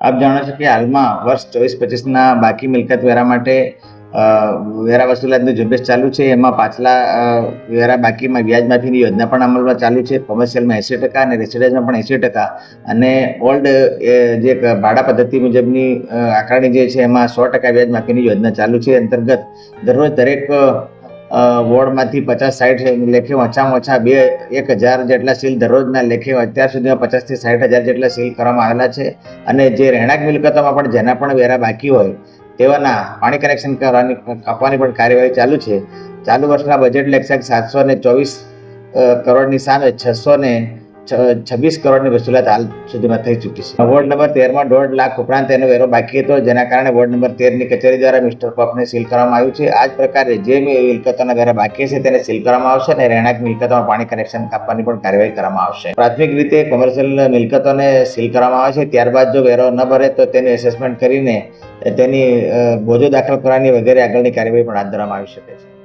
આપ જાણો છો કે હાલમાં વર્ષ ચોવીસ પચીસના બાકી મિલકત વેરા માટે વેરા વસૂલાતની ઝુંબેશ ચાલુ છે. એમાં પાછલા વેરા બાકીમાં વ્યાજ માફીની યોજના પણ અમલમાં ચાલુ છે. કોમર્શિયલમાં એંસી ટકા અને રેસિડેન્સમાં પણ એંસી ટકા. અને ઓલ્ડ જે ભાડા પદ્ધતિ મુજબની આકારણી જે છે, એમાં સો ટકા વ્યાજ માફીની યોજના ચાલુ છે. અંતર્ગત દરરોજ દરેક વોર્ડમાંથી પચાસ સાઠ લેખે ઓછામાં ઓછા બે, એક હજાર જેટલા સીલ દરરોજના લેખે અત્યાર સુધીમાં પચાસથી સાઠ હજાર જેટલા સીલ કરવામાં આવેલા છે. અને જે રહેણાંક મિલકતોમાં પણ જેના પણ વેરા બાકી હોય તેવાના પાણી કનેક્શન કરવાની કાપવાની પણ કાર્યવાહી ચાલુ છે. ચાલુ વર્ષના બજેટ લક્ષક સાતસો ને ચોવીસ કરોડની સામે છસો ને છવ્વીસ કરોડની વસૂલાત હાલ સુધીમાં થઈ ચૂકી છે. વોર્ડ નંબર તેરમાં દોઢ લાખ ઉપરાંત તેનો વેરો બાકી હતો, જેના કારણે વોર્ડ નંબર તેરની કચેરી દ્વારા મિસ્ટર પફને સીલ કરવામાં આવ્યું છે. આ જ પ્રકારે જે મિલકતોના વેરા બાકી છે તેને સીલ કરવામાં આવશે અને રહેણાંક મિલકતોમાં પાણી કનેક્શન કાપવાની પણ કાર્યવાહી કરવામાં આવશે. પ્રાથમિક રીતે કોમર્શિયલ મિલકતોને સીલ કરવામાં આવે છે. ત્યારબાદ જો વેરો ન ભરે તો તેની એસેસમેન્ટ કરીને તેની બોજો દાખલ કરવાની વગેરે આગળની કાર્યવાહી પણ હાથ ધરવામાં આવી શકે છે.